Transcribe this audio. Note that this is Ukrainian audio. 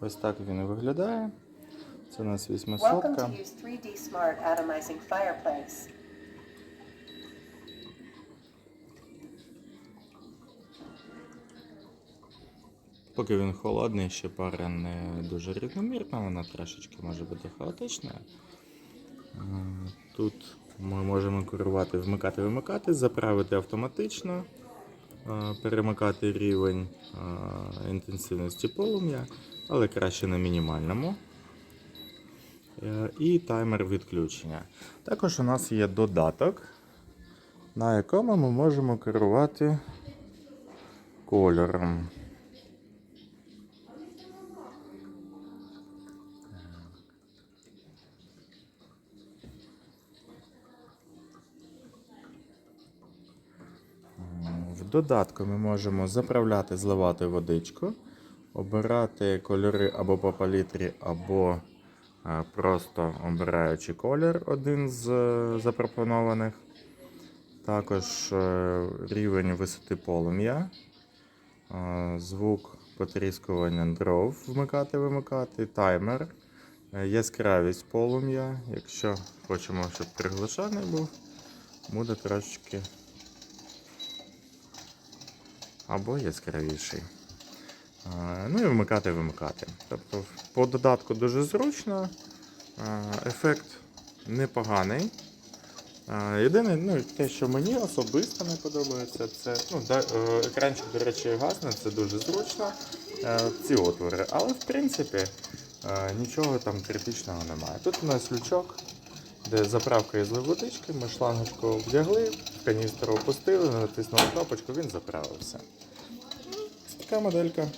Ось так він і виглядає. Це у нас Welcome 800. to use 3D Smart Atomizing Fireplace. Поки він холодний, ще пара не дуже рівномірна, вона трошечки може бути хаотична. Е, Тут ми можемо керувати, вмикати, вимикати, заправити автоматично, перемикати рівень інтенсивності полум'я, але краще на мінімальному. Е, І таймер відключення. Також у нас є додаток, на якому ми можемо керувати кольором. В додатку ми можемо заправляти, зливати водичку, обирати кольори або по палітрі, або е, просто обираючи колір один з е, запропонованих. Також е, рівень висоти полум'я, звук потріскування дров вмикати, вимикати, таймер, яскравість полум'я. Якщо хочемо, щоб приглушений був, буде трошечки або яскравіший. Е, Ну і вмикати, вимикати. Тобто по додатку дуже зручно, е, ефект непоганий. Е, Єдине, ну, те, що мені особисто не подобається, це ну, екранчик, до речі, гасне, це дуже зручно. Ці отвори. Але в принципі нічого там критичного немає. Тут у нас лючок, де заправка із водички, ми шлангочку вдягли, каністру опустили, натиснули кнопочку, він заправився. Така моделька.